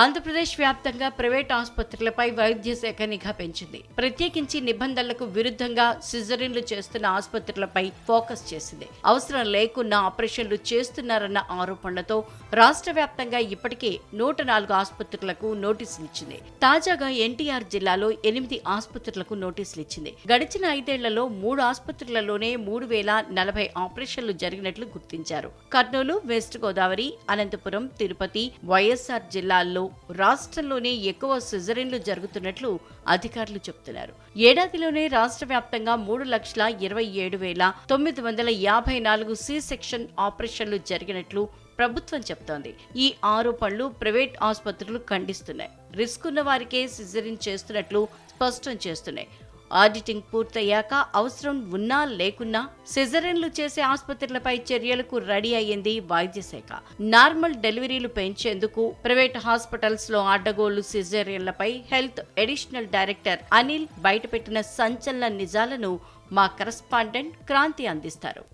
ఆంధ్రప్రదేశ్ వ్యాప్తంగా ప్రైవేట్ ఆసుపత్రులపై వైద్య శాఖ నిఘా పెంచింది. ప్రత్యేకించి నిబంధనలకు విరుద్ధంగా సిజరీన్లు చేస్తున్న ఆసుపత్రులపై ఫోకస్ చేసింది. అవసరం లేకున్నా ఆపరేషన్లు చేస్తున్నారన్న ఆరోపణలతో రాష్ట్ర వ్యాప్తంగా ఇప్పటికే నూట నాలుగు ఆసుపత్రులకు నోటీసులు ఇచ్చింది. తాజాగా ఎన్టీఆర్ జిల్లాలో ఎనిమిది ఆసుపత్రులకు నోటీసులు ఇచ్చింది. గడిచిన ఐదేళ్ళలో మూడు ఆసుపత్రులలోనే మూడు వేల నలభై ఆపరేషన్లు జరిగినట్లు గుర్తించారు. కర్నూలు వెస్ట్ గోదావరి అనంతపురం తిరుపతి వైఎస్ఆర్ జిల్లాల్లో రాష్ట్రంలోనే ఎక్కువ సిజరీన్లు జరుగుతున్నట్లు అధికారులు చెబుతున్నారు ఏడాదిలోనే రాష్ట్ర వ్యాప్తంగా మూడు లక్షల ఇరవై ఏడు వేల తొమ్మిది వందల యాభై నాలుగు సి సెక్షన్ ఆపరేషన్లు జరిగినట్లు ప్రభుత్వం చెప్తోంది. ఈ ఆరోపణలు ప్రైవేట్ ఆసుపత్రులు ఖండిస్తున్నాయి. రిస్క్ ఉన్న వారికే సిజరీన్ చేస్తున్నట్లు స్పష్టం చేస్తున్నాయి. ఆడిటింగ్ పూర్తయ్యాక అవసరం ఉన్నా లేకున్నా సిజరీన్లు చేసే ఆసుపత్రులపై చర్యలకు రెడీ అయ్యింది వైద్య శాఖ నార్మల్ డెలివరీలు పెంచేందుకు ప్రైవేట్ హాస్పిటల్స్లో అడ్డగోళ్ళు సిజేరియన్లపై హెల్త్ అడిషనల్ డైరెక్టర్ అనిల్ బయటపెట్టిన సంచలన నిజాలను మా కరస్పాండెంట్ క్రాంతి అందిస్తారు.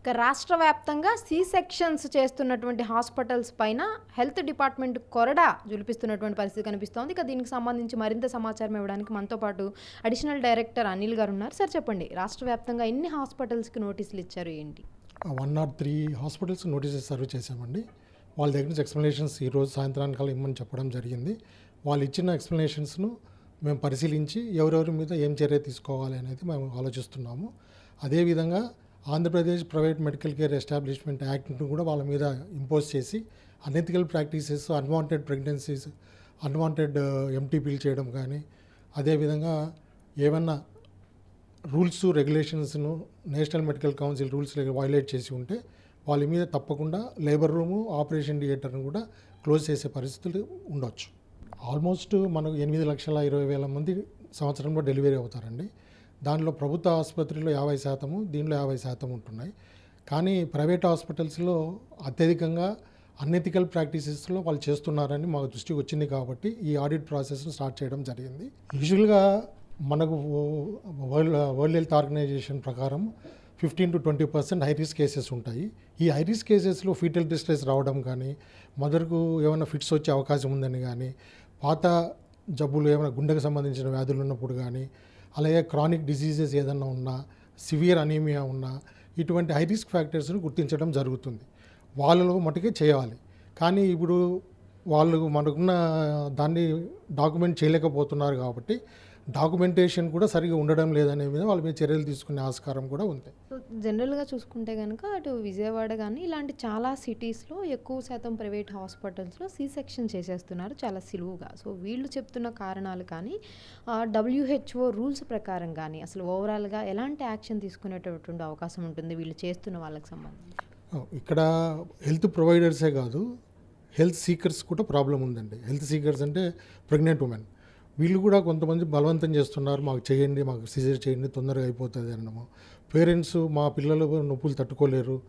ఇక రాష్ట్ర వ్యాప్తంగా సి సెక్షన్స్ చేస్తున్నటువంటి హాస్పిటల్స్ పైన హెల్త్ డిపార్ట్మెంట్ కొరడా జులిపిస్తున్నటువంటి పరిస్థితి కనిపిస్తోంది. ఇక దీనికి సంబంధించి మరింత సమాచారం ఇవ్వడానికి మనతో పాటు అడిషనల్ డైరెక్టర్ అనిల్ గారు ఉన్నారు. సార్ చెప్పండి రాష్ట్ర వ్యాప్తంగా ఎన్ని హాస్పిటల్స్కి నోటీసులు ఇచ్చారు ఏంటి? One not three hospitals notices serve చేశామండి. వాళ్ళ దగ్గర నుంచి ఎక్స్ప్లెనేషన్స్ ఈరోజు సాయంత్రానికల్లా ఇమ్మని చెప్పడం జరిగింది. వాళ్ళు ఇచ్చిన ఎక్స్ప్లెనేషన్స్ను మేము పరిశీలించి ఎవరెవరి మీద ఏం చర్య తీసుకోవాలి అనేది మేము ఆలోచిస్తున్నాము. అదేవిధంగా Andhra Pradesh private medical care establishment యాక్ట్ను కూడా వాళ్ళ మీద ఇంపోజ్ చేసి unethical practices unwanted pregnancies unwanted ఎంటీపీలు చేయడం కానీ అదేవిధంగా ఏమన్నా rules రెగ్యులేషన్స్ను national medical council rules violate చేసి ఉంటే వాళ్ళ మీద తప్పకుండా లేబర్ రూము ఆపరేషన్ థియేటర్ను కూడా క్లోజ్ చేసే పరిస్థితులు ఉండొచ్చు. ఆల్మోస్ట్ మనకు ఎనిమిది లక్షల ఇరవై వేల మంది సంవత్సరంలో డెలివరీ అవుతారండి. దానిలో ప్రభుత్వ ఆసుపత్రిలో యాభై శాతము దీనిలో యాభై శాతం ఉంటున్నాయి. కానీ ప్రైవేట్ హాస్పిటల్స్లో అత్యధికంగా అన్ఎథికల్ ప్రాక్టీసెస్లో వాళ్ళు చేస్తున్నారని మాకు దృష్టికి వచ్చింది కాబట్టి ఈ ఆడిట్ ప్రాసెస్ను స్టార్ట్ చేయడం జరిగింది. యూజువల్గా మనకు వరల్డ్ వరల్డ్ హెల్త్ ఆర్గనైజేషన్ ప్రకారం fifteen to twenty percent high risk cases ఉంటాయి. ఈ హై రిస్క్ కేసెస్లో ఫీటల్ డిస్ట్రెస్ రావడం కానీ మదర్కు ఏమైనా ఫిట్స్ వచ్చే అవకాశం ఉందని కానీ పాత జబ్బులు ఏమైనా గుండెకు సంబంధించిన వ్యాధులు ఉన్నప్పుడు కానీ అలాగే క్రానిక్ డిసీజెస్ ఏదన్నా ఉన్నా సివియర్ అనీమియా ఉన్నా ఇటువంటి హై రిస్క్ ఫ్యాక్టర్స్ని గుర్తించడం జరుగుతుంది. వాళ్ళలో మటుకే చేయాలి. కానీ ఇప్పుడు వాళ్ళు మనకున్న దాన్ని డాక్యుమెంట్ చేయలేకపోతున్నారు కాబట్టి డాక్యుమెంటేషన్ కూడా సరిగా ఉండడం లేదనే మీద వాళ్ళ మీద చర్యలు తీసుకునే ఆస్కారం కూడా ఉంది. సో జనరల్గా చూసుకుంటే కనుక అటు విజయవాడ కానీ ఇలాంటి చాలా సిటీస్లో ఎక్కువ శాతం ప్రైవేట్ హాస్పిటల్స్లో సి సెక్షన్ చేసేస్తున్నారు చాలా సులువుగా. సో వీళ్ళు చెప్తున్న కారణాలు కానీ డబ్ల్యూహెచ్ఓ రూల్స్ ప్రకారం కానీ అసలు ఓవరాల్గా ఎలాంటి యాక్షన్ తీసుకునేటటువంటి అవకాశం ఉంటుంది వీళ్ళు చేస్తున్న వాళ్ళకి సంబంధించి? ఇక్కడ హెల్త్ ప్రొవైడర్సే కాదు హెల్త్ సీకర్స్ కూడా ప్రాబ్లం ఉందండి. హెల్త్ సీకర్స్ అంటే ప్రెగ్నెంట్ ఉమెన్. వీళ్ళు కూడా కొంతమంది బలవంతం చేస్తున్నారు మాకు చేయండి మాకు సిజర్ చేయండి తొందరగా అయిపోతుంది అనడము పేరెంట్స్ మా పిల్లలు నొప్పులు తట్టుకోలేరు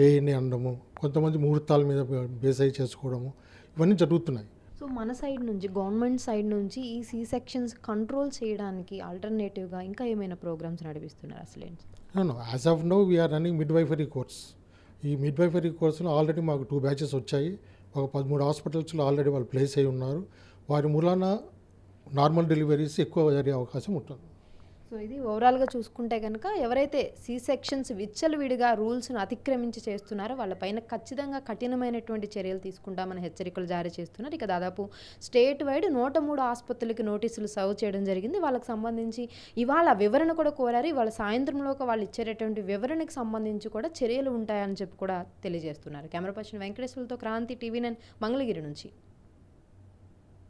చేయండి అనడము కొంతమంది ముహూర్తాల మీద బేస్ చేసుకోవడము ఇవన్నీ జరుగుతున్నాయి. సో మన సైడ్ నుంచి గవర్నమెంట్ సైడ్ నుంచి ఈ సి సెక్షన్స్ కంట్రోల్ చేయడానికి ఆల్టర్నేటివ్గా ఇంకా ఏమైనా ప్రోగ్రామ్స్ నడిపిస్తున్నారు అసలు? No as of now we're running midwifery course ఈ మిడ్ వైఫరీ కోర్సులో ఆల్రెడీ మాకు టూ బ్యాచెస్ వచ్చాయి. ఒక పదమూడు హాస్పిటల్స్లో ఆల్రెడీ వాళ్ళు ప్లేస్ అయి ఉన్నారు. వారి మూలాన నార్మల్ డెలివరీస్ ఎక్కువ జరిగే అవకాశం ఉంటుంది. సో ఇది ఓవరాల్గా చూసుకుంటే కనుక ఎవరైతే సి సెక్షన్స్ విచ్చలవిడిగా రూల్స్ను అతిక్రమించి చేస్తున్నారో వాళ్ళపైన ఖచ్చితంగా కఠినమైనటువంటి చర్యలు తీసుకుంటామని హెచ్చరికలు జారీ చేస్తున్నారు. ఇక దాదాపు స్టేట్ వైడ్ నూట మూడు ఆసుపత్రులకి నోటీసులు సర్వ్ చేయడం జరిగింది. వాళ్ళకి సంబంధించి ఇవాళ వివరణ కూడా కోరారు. ఇవాళ సాయంత్రంలోకి వాళ్ళు ఇచ్చేటటువంటి వివరణకు సంబంధించి కూడా చర్యలు ఉంటాయని చెప్పి కూడా తెలియజేస్తున్నారు. కెమెరా పర్సన్ వెంకటేశ్వరులతో క్రాంతి టీవీ నైన్ మంగళగిరి నుంచి.